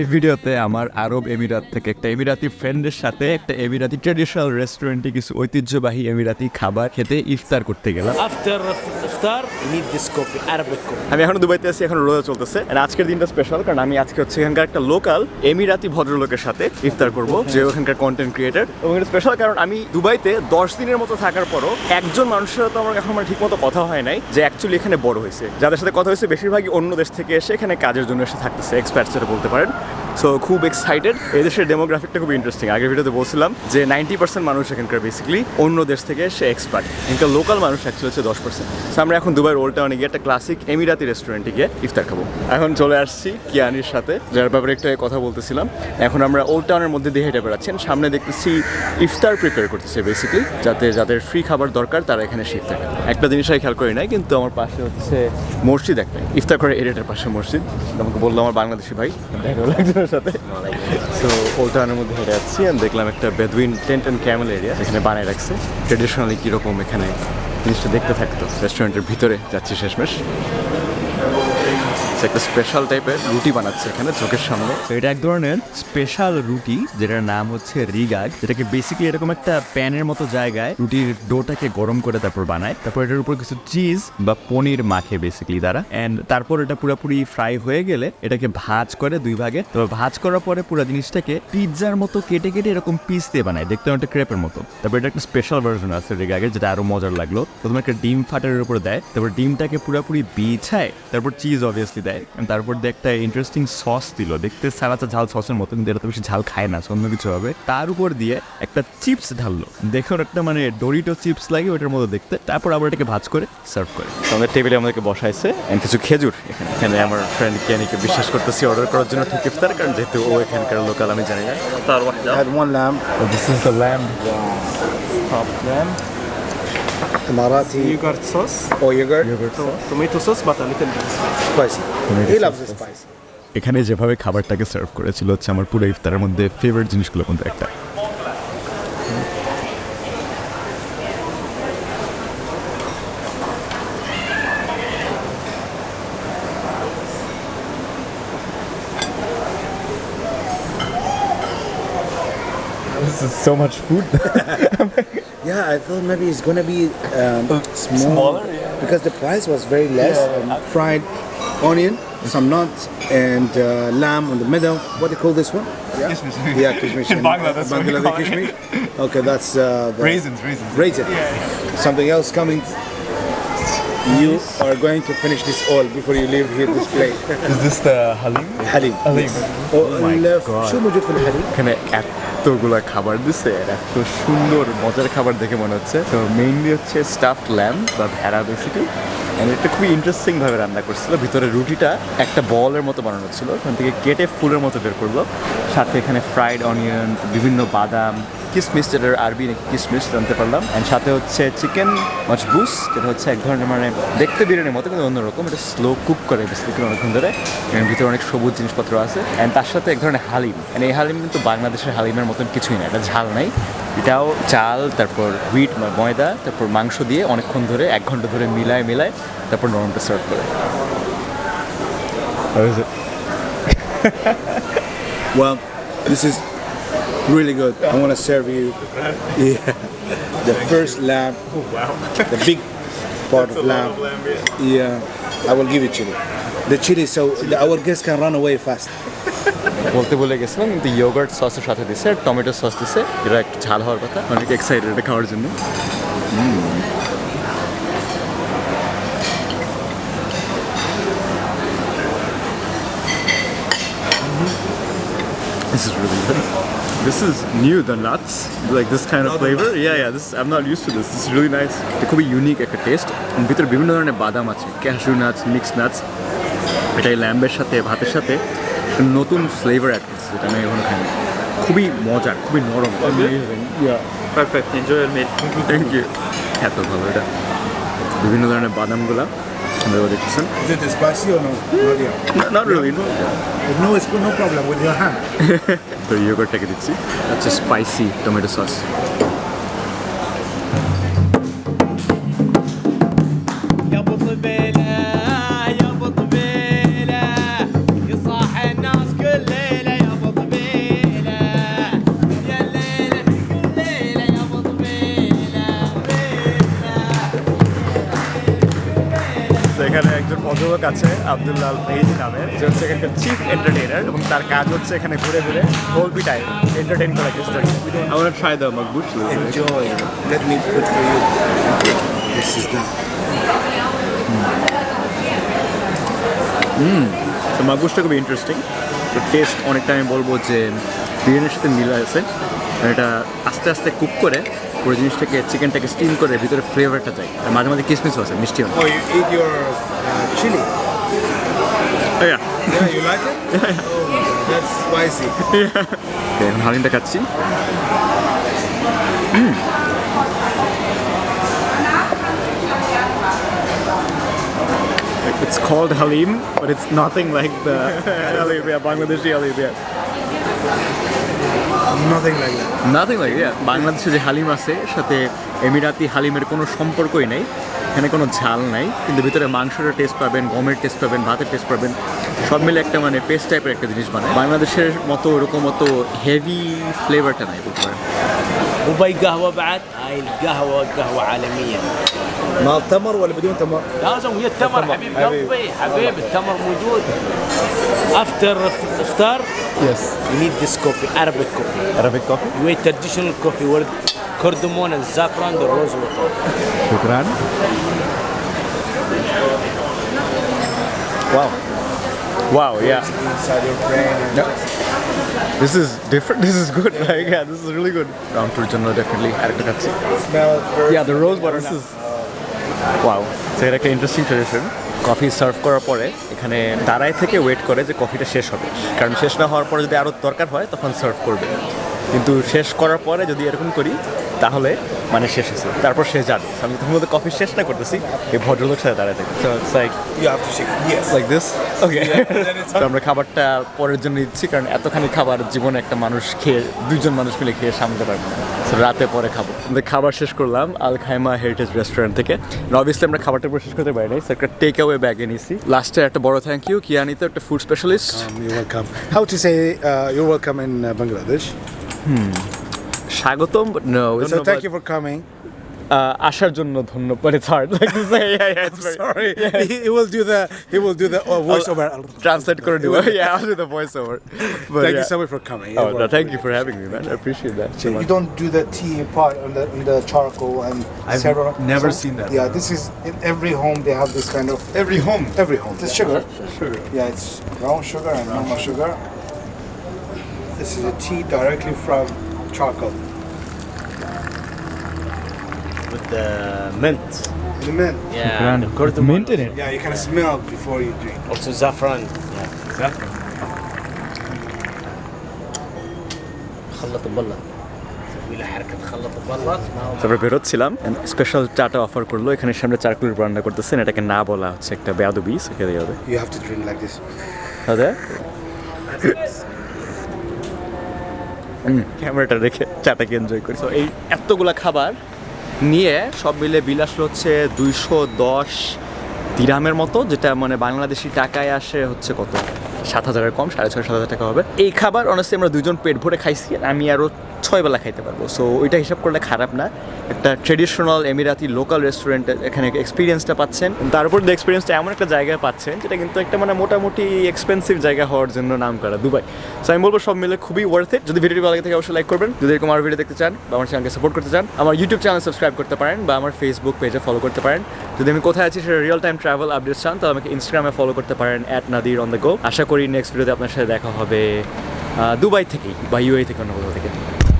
এই ভিডিওতে আমার আরব এমিরাত থেকে একটা এমিরাতি ফ্রেন্ডের সাথে একটা এমিরাতি ট্রেডিশনাল রেস্টুরেন্টে কিছু ঐতিহ্যবাহী এমিরাতি খাবার খেতে ইফতার করতে গেলাম। Arabic আমি এখন দুবাইতে আছি এখন রোজা চলতেছে। আর আজকের দিনটা স্পেশাল কারণ আমি আজকে হচ্ছে এখানকার একটা লোকাল এমিরাতি ভদ্রলোকের সাথে ইফতার করব যে ওখানকার কন্টেন্ট ক্রিয়েটার এবং এটা স্পেশাল কারণ আমি দুবাইতে দশ দিনের মতো থাকার পরও একজন মানুষের সাথে তো আমার এখন আমার ঠিক মতো কথা হয় নাই যে অ্যাকচুয়ালি এখানে বড় হয়েছে। যাদের সাথে কথা হয়েছে বেশিরভাগই অন্য দেশ থেকে এসে এখানে কাজের জন্য এসে থাকতেছে এক্সপার্টস যেটা বলতে পারেন। সো খুব এক্সাইটেড এই দেশের ডেমোগ্রাফিকটা খুব ইন্টারেস্টিং আগের ভিডিওতে বলছিলাম যে নাইনটি পার্সেন্ট মানুষ এখানকার বেসিক্যালি অন্য দেশ থেকে সে এক্সপার্ট এখানকার লোকাল মানুষ অ্যাকচুয়ালি হচ্ছে দশ পার্সেন্ট সো আমরা এখন দুবাই ওল্ড টাউনে গিয়ে একটা ক্লাসিক এমিরাতি রেস্টুরেন্টে গিয়ে ইফতার খাব। এখন চলে আসছি কিয়ানির সাথে, যার ব্যাপারে একটা কথা বলতেছিলাম। এখন আমরা ওল্ড টাউনের মধ্যে দিয়ে হেঁটে বেড়াচ্ছেন। সামনে দেখতেছি ইফতার প্রিপেয়ার করতেছে বেসিক্যালি যাতে যাদের ফ্রি খাবার দরকার তারা এখানে ইফতার খাবে একটা জিনিস আমি খেয়াল করি নাই, কিন্তু আমার পাশে হচ্ছে মসজিদ একটা। ইফতার করে এরিয়াটার পাশে মসজিদ। আমাকে বলল আমার বাংলাদেশি ভাই। দেখা একজনের সাথে। সো ওল্ড মধ্যে হেঁটে যাচ্ছি আমি দেখলাম একটা Bedouin tent and camel area এখানে বানায় রাখছে। ট্রেডিশনালি কীরকম এখানে জিনিসটা দেখতে থাকতো। রেস্টুরেন্টের ভিতরে যাচ্ছি শেষমেশ। সে একটা স্পেশাল টাইপের রুটি বানাচ্ছে এখানে চোখের সামনে। এটা এক ধরনের স্পেশাল রুটি, যেটার নাম হচ্ছে রিগাগ যেটাকে বেসিক্যালি এরকম একটা প্যানের মতো জায়গায় রুটির ডোটাকে গরম করে তারপর বানায়। তারপর এটার উপর কিছু চিজ বা পনির মাখে বেসিক্যালি তারা। অ্যান্ড তারপর এটা পুরোপুরি ফ্রাই হয়ে গেলে এটাকে ভাজ করে দুই ভাগে। তারপর ভাজ করার পরে পুরো জিনিসটাকে পিৎজার মতো কেটে কেটে এরকম পিস দিয়ে বানায়। দেখতে অনেকটা ক্রেপের মতো। তারপর এটা একটা স্পেশাল ভার্সন আছে রিগাগের যেটা আরও মজার লাগল। প্রথমে একটা ডিম ফাটারের উপর দেয়। তারপর ডিমটাকে পুরোপুরি বিছায়। তারপর চিজ অবভিয়াসলি দেয়। And তারপর দিয়ে একটা ইন্টারেস্টিং সস দিল। দেখতে সালাচা ঝাল সসের মতো কিন্তু এটা তো বেশি ঝাল খায় না অন্য কিছু হবে। তার উপর দিয়ে একটা চিপস ঢাললো। দেখুন একটা মানে ডোরিটো চিপস লাগে ওটার মতো দেখতে। তারপর আবার এটাকে ভাজ করে সার্ভ করে। আমাদের টেবিলে আমাদেরকে বসাইছে। কিছু খেজুর। এখানে এখানে আমার ফ্রেন্ড কিয়ানিকে বিশ্বাস করতেছি অর্ডার করার জন্য ঠিক ইফতার কারণ যেহেতু ও এখানকার লোকাল আমি জানি না। তার one lamb, this is the lamb Emirati Yogurt sauce, or yogurt, yogurt to- sauce. tomato sauce, but a little bit spicy. spicy. He loves the spicy. এখানে যেভাবে খাবারটাকে সার্ভ করেছিল হচ্ছে আমার পুরো ইফতারের মধ্যে ফেভারিট জিনিসগুলোর মধ্যে একটা This is so much food. Yeah, I thought maybe it's gonna be um, uh, small, smaller yeah. because the price was very less. Yeah. Um, fried onion, some nuts, and uh, lamb on the middle. What do you call this one? Yeah, kishmish. Yeah. In Bangladesh, Okay, that's uh, the raisins. Raisins. Raisins. Yeah, Something else coming. You are going to finish this all before you leave here this place. Is this the halim? Halim. Halim. Yes. Oh, my God. Can I add এতগুলা খাবার দিছে এত সুন্দর, মজার খাবার দেখে মনে হচ্ছে। তো মেইনলি হচ্ছে স্টাফড ল্যাম্প বা ভেড়া বেসিক্যালি অ্যান্ড এটা খুবই ইন্টারেস্টিং ভাবে রান্না করছিল। ভিতরে রুটিটা একটা বলের মতো বানানো ছিল ওখান থেকে কেটে ফুলের মতো বের করল। সাথে এখানে ফ্রাইড অনিয়ন বিভিন্ন বাদাম কিসমিস যেটার আরবি নাকি কিসমিস জানতে পারলাম। অ্যান্ড সাথে হচ্ছে চিকেন মজবুস যেটা হচ্ছে এক ধরনের মানে দেখতে বিরিয়ানির মতো কিন্তু অন্যরকম। এটা স্লো কুক করে বেসিক্যালি অনেকক্ষণ ধরে। এর ভিতরে অনেক সবুজ জিনিসপত্র আছে। অ্যান্ড তার সাথে এক ধরনের হালিম। অ্যান্ড এই হালিম কিন্তু বাংলাদেশের হালিমের মতন কিছুই না। এটা ঝাল নাই। এটাও চাল তারপর হুইট ময়দা তারপর মাংস দিয়ে অনেকক্ষণ ধরে এক ঘণ্টা ধরে মিলায় মিলায় তারপর নরমটা সার্ভ করে। Well, this is really good. I want to serve you yeah, the first lamb, the big part of lamb. Yeah, I will give you chili. The chili, so the, our guests can run away fast. বলতে বলে গেছিলাম কিন্তু yogurt সসের সাথে দিছে আর tomato sauce দিছে এটা একটু ঝাল হওয়ার কথা অনেক এক্সাইটেড এটা খাওয়ার জন্য This is really good. This is new, the nuts, like this kind of flavor. Yeah, yeah. This I'm not used to this. This is really nice. এটা খুবই ইউনিক একটা টেস্ট ভিতরে বিভিন্ন ধরনের বাদাম আছে। ক্যাশু নাটস মিক্স নাটস এটা এই ল্যাম্বের সাথে ভাতের সাথে। একটা নতুন ফ্লেভার অ্যাড করছে যেটা আমি এখনও খাইনি। খুবই মজার খুবই নরম। Perfect. Enjoy your thank you এত ভালো এটা। বিভিন্ন ধরনের বাদামগুলা। स्पाइसी टमेटो सस আছে আব্দুল্লাহ আল ফাহিদি নামের যে হচ্ছে এখানকার চিফ এন্টারটেইনার এবং তার কাজ হচ্ছে এখানে ঘুরে ঘুরে গল্পি টাইম এন্টারটেইন করা চেষ্টা করে want to try the makbush. Enjoy. Let me put for you. This is the তো মাগুসটা খুবই ইন্টারেস্টিং তো টেস্ট অনেকটা আমি বলব যে বিরিয়ানির সাথে মিল আছে এটা আস্তে আস্তে কুক করে পুরো জিনিসটাকে চিকেনটাকে স্টিম করে ভিতরে ফ্লেভারটা যায় আর মাঝে মাঝে কিসমিসও আছে মিষ্টি মিষ্টিও Oh, uh, chili. Yeah. Yeah, you like it? yeah, yeah. Oh, that's spicy. yeah. Okay, এখন হালিমটা খাচ্ছি Mm. It's called halim, but it's nothing like the halim, yeah, Bangladeshi halim, yeah. Nothing like that. Nothing like yeah বাংলাদেশে যে হালিম আছে এর সাথে Emirati হালিমের কোনো সম্পর্কই নেই এখানে কোনো ঝাল নাই কিন্তু ভিতরে মাংসের টেস্ট পাবেন গমের টেস্ট পাবেন ভাতের টেস্ট পাবেন সব মিলে একটা মানে পেস্ট টাইপের একটা জিনিস বানায় বাংলাদেশের মতো ওরকম মতো হেভি ফ্লেভারটা নাই বলতে পারেন دبي قهوه بعد هاي القهوه قهوه عالميه مع تمر ولا بدون تمر؟ لازم ويا التمر حبيب قلبي حبيب التمر موجود افتر افطار Yes. you need this coffee Arabic coffee Arabic coffee. you need traditional coffee saffron the rose water Shukran. Wow. Wow, yeah. Inside. This is different. This is good. Yeah. Like, yeah, this is really good. Round tour জন্য definitely আরেকটা খাচ্ছি Smell it first. Yeah, the rose water. This is wow. So এটা একটা interesting tradition coffee serve করার পরে এখানে দাঁড়ায় থেকে ওয়েট করে যে কফিটা শেষ হবে কারণ শেষ না হওয়ার পরে যদি আরও দরকার হয় তখন সার্ভ করবে কিন্তু শেষ করার পরে যদি এরকম করি তাহলে মানে শেষ হয়েছে। তারপর সে যাবে আমি তখন মধ্যে কফি শেষ না করতেছি এই ভদ্রলোক সাথে দাঁড়ায় থাকি। তো লাইক দিস ওকে তো আমরা খাবারটা পরের জন্য দিচ্ছি কারণ এতখানি খাবার জীবনে একটা মানুষ খেয়ে দুইজন মানুষ মিলে খেয়ে সামলাতে পারবে না। রাতে পরে খাব। খাবার শেষ করলাম আল খাইমা হেরিটেজ রেস্টুরেন্ট থেকে। অবভিয়াসলি আমরা খাবারটা পুরো শেষ করতে পারি নাই একটা টেক অ্যাওয়ে ব্যাগে নিয়েছি লাস্টে একটা বড় থ্যাংক ইউ কিয়ানিতে একটা food specialist. How to say uh, you're welcome in uh, Bangladesh? স্বাগতম no So thank you for coming. আসার জন্য ধন্যবাদ but it's hard like this Sorry, he, he will do the he will do the uh, voiceover. Translate করে দিব y'all do the voice over Thank you so much for coming. Oh, no, thank you for having me, man. I appreciate that so much. You don't do the tea part on the on the charcoal and I've several. never seen that. Yeah, this is in every home they have this kind of Every home. every home. This sugar. Sugar. Yeah, it's brown sugar and normal sugar. This is a tea directly from charcoal. with the mint The mint. yeah the cardamom mint in it. Yeah, you can smell before you drink. also saffron خلط وبلط سوي له حركه خلط وبلط ما هو তারপরে বেরোচ্ছিলাম special চাটা offer করলো এখানে সামনে charcoal রান্না করতেছেন এটাকে না বলা হচ্ছে একটা বেয়াদবি খেতে হবে You have to drink like this. দাদা ক্যামেরাটা রেখে চাটাকে এনজয় করি? তো এই এতগুলো খাবার নিয়ে সব মিলে বিলাস হচ্ছে দুইশো দশ দিরামের মতো, যেটা মানে বাংলাদেশি টাকায় আসে হচ্ছে কত? সাত হাজারের কম, সাড়ে ছয়, সাত হাজার টাকা হবে। এই খাবার অনেস্টলি আমরা দুজন পেট ভরে খাইছি, আমি আরও ছয় বেলা খাইতে পারব। সো ওইটা হিসাব করলে খারাপ না। একটা ট্রেডিশনাল এমিরাতি লোকাল রেস্টুরেন্ট এখানে এক্সপিরিয়েন্সটা পাচ্ছেন। তারপর এক্সপিরিয়েন্সটা এমন একটা জায়গায় পাচ্ছেন, যেটা কিন্তু একটা মানে মোটামুটি এক্সপেন্সিভ জায়গা হওয়ার জন্য নাম করা দুবাই। সো আমি বলব সব মিলে খুবই ওয়ার্থ যদি ভিডিওটি ভালো লাগে থাকে, অবশ্যই লাইক করবেন। যদি এরকম আমার ভিডিও দেখতে চান বা আমার চ্যানেলকে সাপোর্ট করতে চান, আমার ইউটিউব চ্যানেল সাবস্ক্রাইব করতে পারেন বা আমার ফেসবুক পেজে ফলো করতে পারেন। যদি আমি কোথায় আছি সেটা রিয়েল টাইম ট্রাভেল আপডেট চান, তাহলে আমাকে ইনস্টাগ্রামে ফলো করতে পারেন at Nadir on the go আশা করি নেক্সট ভিডিওতে আপনার সাথে দেখা হবে দুবাই থেকেই বা ইউএই থেকে অন্য কোথাও থেকে।